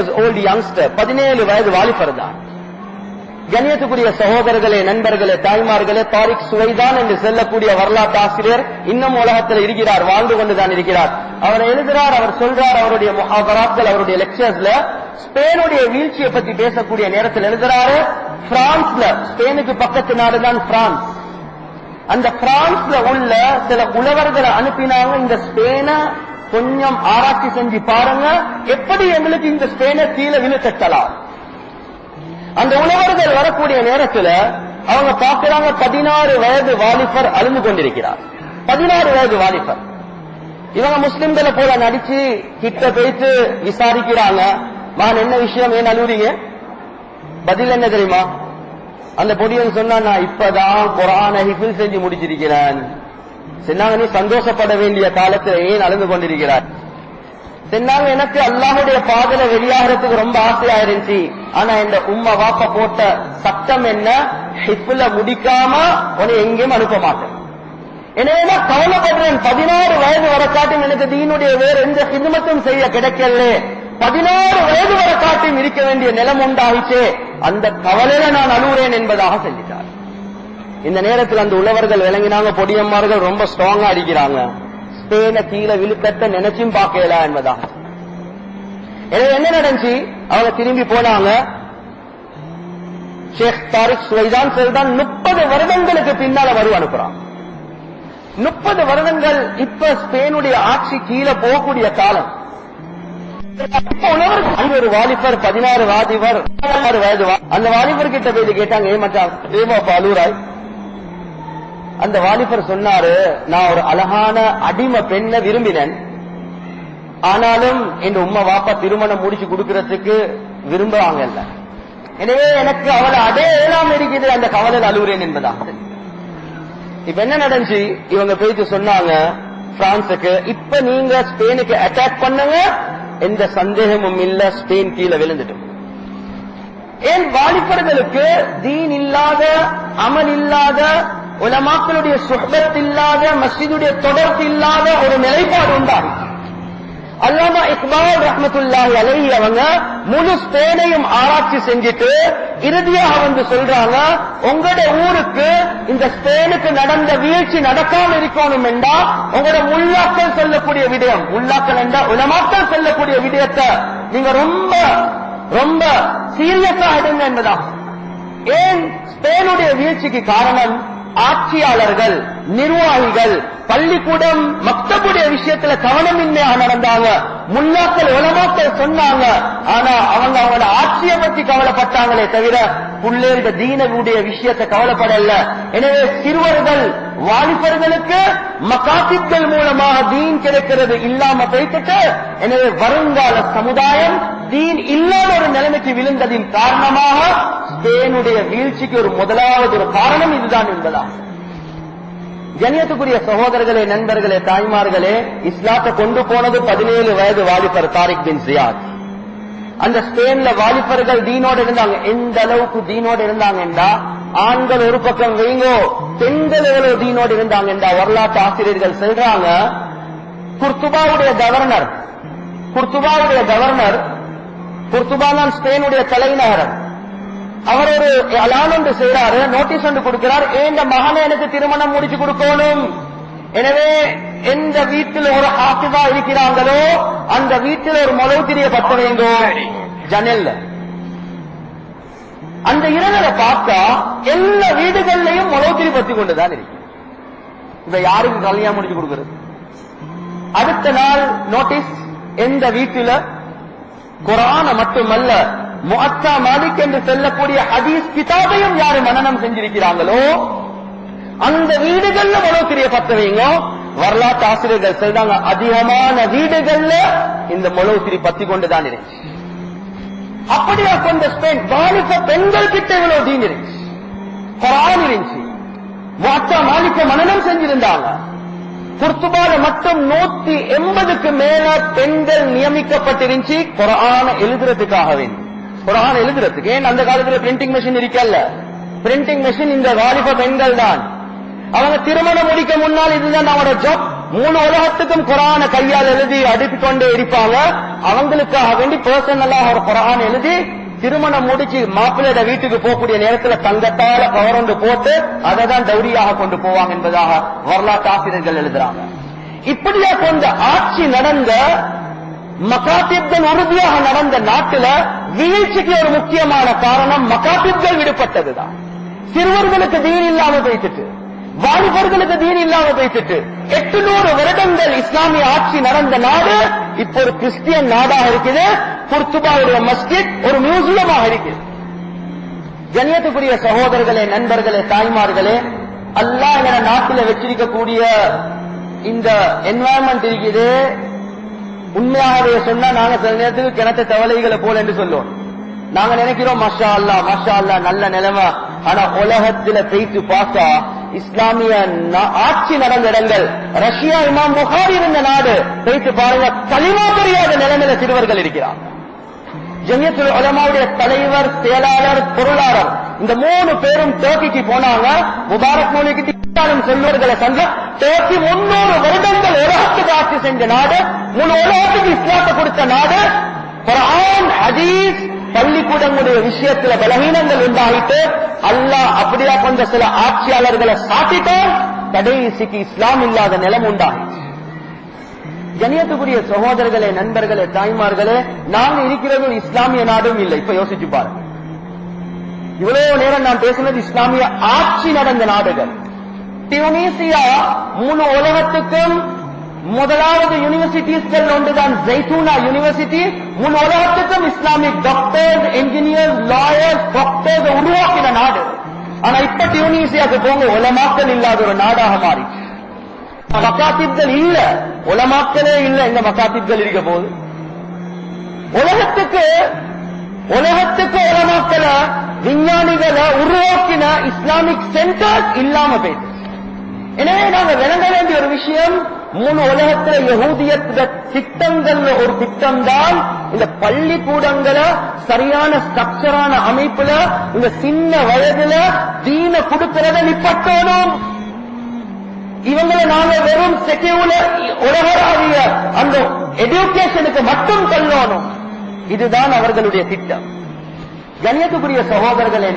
Old youngster பதினேழு வயது வாலிபர் தான். கண்ணியத்துக்குரிய சகோதரர்களே நண்பர்களே தாய்மார்களே தாரிக் சுவைதான் என்று செல்லக்கூடிய வரலாற்று ஆசிரியர் இன்னும் உலகத்தில் இருக்கிறார் வாழ்ந்து கொண்டுதான் இருக்கிறார். அவர் எழுதுகிறார் அவர் சொல்றார் அவருடைய முகாபராக்கள் அவருடைய லெக்சர்ஸ்ல ஸ்பெயினுடைய வீழ்ச்சியை பத்தி பேசக்கூடிய நேரத்தில் எழுதுறாரு பிரான்ஸ்ல ஸ்பெயினுக்கு பக்கத்து நாடுதான் பிரான்ஸ். அந்த பிரான்ஸ்ல உள்ள சில உழவர்களை அனுப்பினாங்க இந்த ஸ்பெயினை கொஞ்சம் ஆராய்ச்சி செஞ்சு பாருங்க. எப்படி எங்களுக்கு இந்த ஸ்பெயினை கீழே விழுத்தலாம் அந்த உணவர்கள் வரக்கூடிய நேரத்துல அவங்க பார்க்கிறாங்க பதினாறு வயது வாலிபர் அழுந்து கொண்டிருக்கிறார். பதினாறு வயது வாலிபர். இவங்க முஸ்லிம்களை போல நடிச்சு கிட்ட போயிட்டு விசாரிக்கிறாங்க. நான் என்ன விஷயம் ஏன் அழுவுறீங்க? பதில் என்ன தெரியுமா? அந்த பொடியன் சொன்னா நான் இப்பதான் குரான ஹிஃபில் செஞ்சு முடிச்சிருக்கிறேன். சொன்னாங்க நீ சந்தோஷப்பட வேண்டிய காலத்தில் ஏன் அழுந்து கொண்டிருக்கிறார்? சென்னாங்க எனக்கு அல்லாஹுடைய பாதல வெளியாகிறதுக்கு ரொம்ப ஆசையா இருந்துச்சு ஆனா இந்த உம்மா வாப்ப போட்ட சட்டம் என்ன? ஹிப்புல முடிக்காம உன எங்கேயும் அனுப்ப மாட்டேன். எனவே நான் கவலைப்படுறேன்? பதினாறு வயது வர காட்டும் எனக்கு தீனுடைய வேறு எந்த ஹிதுமத்தும் செய்ய கிடைக்கல பதினாறு வயது வர காட்டும் இருக்க வேண்டிய நிலம் உண்டாயிச்சே. அந்த கவலையில நான் அழுகிறேன் என்பதாக சொல்லிட்டார். இந்த நேரத்தில் அந்த உழவர்கள் விளங்கினாங்க பொடியம்மார்கள் ரொம்ப ஸ்ட்ராங்கா அடிக்கிறாங்க. ஸ்பெயினை கீழே விழுக்கத்தை நினைச்சும் பார்க்கல என்பதா. எனவே என்ன நடந்துச்சு? அவங்க திரும்பி போனாங்க. ஷேக் தாரிக் சுவைதான் சரிதான் முப்பது வருடங்களுக்கு பின்னால வரு அனுப்புறான். முப்பது வருடங்கள் இப்ப ஸ்பெயினுடைய ஆட்சி கீழே போகக்கூடிய காலம். அங்க ஒரு வாலிபர் பதினாறு வாதிபர் வயது வா- அந்த வாலிபர் கிட்ட போய் கேட்டாங்க ஏமாட்டா ஏமா பாலூராய் அந்த வாலிபர் சொன்னாரு நான் ஒரு அழகான அடிமை பெண்ணை விரும்பினேன். ஆனாலும் என் உம்மா வாப்பா திருமணம் முடிச்சு கொடுக்கறதுக்கு விரும்புறாங்கல்ல எனவே எனக்கு அவளை அடையலாம் இருக்குது அந்த கவலை அழுகுறேன் என்பதாக. இப்ப என்ன நடந்துச்சு? இவங்க போயிட்டு சொன்னாங்க பிரான்ஸுக்கு இப்ப நீங்க ஸ்பெயினுக்கு அட்டாக் பண்ணுங்க. எந்த சந்தேகமும் இல்ல ஸ்பெயின் கீழே விழுந்துட்டு. ஏன் வாலிபர்களுக்கு தீன் இல்லாத அமல் இல்லாத உலமாக்களுடைய சுகபத் இல்லாத மஸ்ஜிதுடைய தொடர்பு இல்லாத ஒரு நிலைப்பாடு உண்டாகும் அல்லாமா இக்பால் ரஹமத்துல்லாஹி அலைஹி அவங்க முழு ஸ்பெயினையும் ஆராய்ச்சி செஞ்சுட்டு இறுதியாக வந்து சொல்றாங்க உங்களோட ஊருக்கு இந்த ஸ்பெயினுக்கு நடந்த வீழ்ச்சி நடக்காம இருக்கணும் என்றா உங்களோட முல்லாக்கள் சொல்லக்கூடிய விடயம். முல்லாக்கள் என்றா உலமாக்கள் சொல்லக்கூடிய விடயத்தை நீங்க ரொம்ப ரொம்ப சீரியஸா எடுங்க என்பதா ஏன் ஸ்பெயினுடைய வீழ்ச்சிக்கு காரணம்? ஆட்சியாளர்கள் நிர்வாகிகள் பள்ளிக்கூடம் மக்தபுடைய விஷயத்துல கவனமின்மையா நடந்தாங்க. முன்னாக்கள் உலமாக்கள் சொன்னாங்க. ஆனா அவங்க அவங்களோட ஆட்சியை பத்தி கவலைப்பட்டாங்களே தவிர புள்ளேருட தீனவுடைய விஷயத்தை கவலைப்படல. எனவே சிறுவர்கள் வாலிபர்களுக்கு மகாத்திப்கள் மூலமாக தீன் கிடைக்கிறது இல்லாம போய்த்துட்டு எனவே வருங்கால சமுதாயம் தீன் இல்லாத ஒரு நிலைமைக்கு விழுந்ததின் காரணமாக தேனுடைய வீழ்ச்சிக்கு ஒரு முதலாவது ஒரு காரணம் இதுதான் என்பதா கண்ணியத்துக்குரிய சகோதரர்களே நண்பர்களே தாய்மார்களே இஸ்லாத்தை கொண்டு போனது பதினேழு வயது வாலிபர் தாரிக் பின் சியாத். அந்த ஸ்பெயின்ல வாலிபர்கள் தீனோடு இருந்தாங்க. எந்த அளவுக்கு தீனோடு இருந்தாங்கண்டா ஆண்கள் ஒரு பக்கம் வைங்கோ பெண்கள் எவ்வளவு தீனோடு இருந்தாங்கண்டா வரலாற்று ஆசிரியர்கள் சொல்றாங்க குர்துபாவுடைய கவர்னர் குர்துபாவுடைய கவர்னர் தான் ஸ்பெயினுடைய தலைநகரம். அவர் ஒரு அலான் ஒன்று செய்யறாரு நோட்டீஸ் ஒன்று கொடுக்கிறார் ஏந்த மகனை எனக்கு திருமணம் முடிச்சு கொடுக்கணும்? எனவே எந்த வீட்டில் ஒரு ஹாஃபிதா இருக்கிறாங்களோ அந்த வீட்டில் ஒரு மொளவுத்திரிய பத்த வைங்கோ ஜன்னல்ல. அந்த இரவலை பார்த்தா எல்லா வீடுகள்லயும் மொளவுத்திரி பத்தி கொண்டுதான் இருக்கு. இத யாருக்கு கல்யாணம் முடிச்சு கொடுக்கிறது? அடுத்த நாள் நோட்டீஸ் எந்த வீட்டில குரான மட்டுமல்ல முஅத்தா மாலிக் என்று சொல்லக்கூடிய ஹதீஸ் கிதாபையும் யாரு மனநம் செஞ்சிருக்கிறாங்களோ அந்த வீடுகள்ல மொளவுத்திரிய பத்த வைங்க வரலாற்று ஆசிரியர்கள் சொல்றாங்க அதிகமான வீடுகள்ல இந்த மொழவுத்திரி பத்தி கொண்டுதான் இருந்துச்சு. அப்படியா கொண்ட ஸ்பெயின் பாலிச பெண்கள் கிட்ட இவ்வளவு தீன் இருந்துச்சு. குரான் இருந்துச்சு. மாலிக்க மனநம் செஞ்சிருந்தாங்க. குர்த்துபால மட்டும் நூத்தி எண்பதுக்கு மேல பெண்கள் நியமிக்கப்பட்டிருந்துச்சு குரான எழுதுறதுக்காக வேண்டி. குரான் எழுதுறதுக்கு. ஏன் அந்த காலத்துல பிரிண்டிங் மெஷின் இருக்கல்ல? பிரிண்டிங் மெஷின் இந்த வாலிப பெண்கள் தான். அவங்க திருமணம் முடிக்க முன்னால் இதுதான் அவரோட ஜப் மூணு உலகத்துக்கும் குரான கையால் எழுதி அடித்துக் கொண்டே இருப்பாங்க. அவங்களுக்காக வேண்டி பர்சனலா ஒரு குரான் எழுதி திருமணம் முடிச்சு மாப்பிள்ளையோட வீட்டுக்கு போகக்கூடிய நேரத்துல தங்கத்தால கவரண்டு போட்டு அதை தான் டௌரியாக கொண்டு போவாங்க என்பதாக வரலாற்று ஆசிரியர்கள் எழுதுறாங்க. இப்படியா கொண்ட ஆட்சி நடந்த மகாத்திப்கள் உறுதியாக நடந்த நாட்டுல வீழ்ச்சிக்கு ஒரு முக்கியமான காரணம் மகாத்திப்கள் விடுபட்டதுதான். சிறுவர்களுக்கு தீன் இல்லாம போய்த்துட்டு வாலிபர்களுக்கு தீன் இல்லாம எட்டு நூறு வருடங்கள் இஸ்லாமிய ஆட்சி நடந்த நாடு இப்போ ஒரு கிறிஸ்டியன் நாடாக இருக்குது. குர்துபாவுடைய மஸ்ஜித் ஒரு மியூசியமாக இருக்கு கண்ணியத்துக்குரிய சகோதரர்களே நண்பர்களே தாய்மார்களே அல்லாஹ் என நாட்டில் வச்சிருக்கக்கூடிய இந்த என்வாயன்மெண்ட் இருக்குது. உண்மையாகவே சொன்னா நாங்க சில நேரத்துக்கு கிணத்த தவளைகளை போல என்று சொல்லுவோம். நாங்க நினைக்கிறோம் மஷா அல்லா மஷா அல்லா நல்ல நிலைமை. ஆனா உலகத்துல பேச்சு பார்த்தா இஸ்லாமிய ஆட்சி நடந்த இடங்கள். ரஷ்யா இமாம் புகாரி இருந்த நாடு. பேச்சு பாருங்க களிமா தெரியாத நிலைமையில சிறுவர்கள் இருக்கிறார். ஜமியத்துல் உலமாவுடைய தலைவர் செயலாளர் பொருளாளர் இந்த மூணு பேரும் டோக்கிக்கு போனாங்க. முபாரக் மொழிக்கு திட்டாலும் செல்வர்களை சங்க டோக்கி முன்னூறு வருடங்கள் உலகத்துக்கு ஆட்சி செஞ்ச நாடு முழு உலகத்துக்கு இஸ்லாத்தை கொடுத்த நாடு. பள்ளிக்கூடங்களுடைய விஷயத்துல பலகீனங்கள் உண்டாகிட்டு அல்லாஹ் அப்படியா கொண்ட சில ஆட்சியாளர்களை சாட்டிட்டான் கடைசிக்கு இஸ்லாம் இல்லாத நிலம் உண்டாகும் கணியத்துக்குரிய சகோதரர்களே நண்பர்களே தாய்மார்களே நாங்க இருக்கிறது ஒரு இஸ்லாமிய நாடும் இல்லை. இப்ப யோசிச்சு பாருங்க. இவ்வளவு நேரம் நான் பேசினது இஸ்லாமிய ஆட்சி நடந்த நாடுகள். டியூனிசியா மூணு உலகத்துக்கும் முதலாவது யூனிவர்சிட்டிஸ்கள் ஒன்றுதான். ஜெய்தூனா யூனிவர்சிட்டி முன் உலகத்துக்கும் Islamic doctor engineers lawyers doctors உருவாக்கின நாடு. ஆனா இப்ப டியூனிசியாக்கு போங்க உலமாக்கல் இல்லாத ஒரு நாடாக மாறிச்சு மக்காத்திப்கள் இல்ல. உலமாக்கலே இல்ல. இந்த மக்காத்திப்கள் இருக்க போகுது? உலகத்துக்கு உலகத்துக்கு உலமாக்கல விஞ்ஞானிகளை உருவாக்கின இஸ்லாமிக் சென்டர்ஸ் இல்லாம போயிட்டு எனவே நாங்க விளங்க வேண்டிய ஒரு விஷயம் மூணு உலகத்துல யகூதியத்துல திட்டங்கள்ல ஒரு திட்டம் தான் இந்த பள்ளிக்கூடங்களை சரியான ஸ்ட்ரக்சரான அமைப்புல இந்த சின்ன வயதுல தீன கொடுக்கிறத நிப்பட்டோனும் இவங்களை நாங்க வெறும் செக்யூலர் உலகளாவிய அந்த எஜுகேஷனுக்கு மட்டும் தள்ளணும். இதுதான் அவர்களுடைய திட்டம். கணியத்துக்குரிய சகோதரர்களே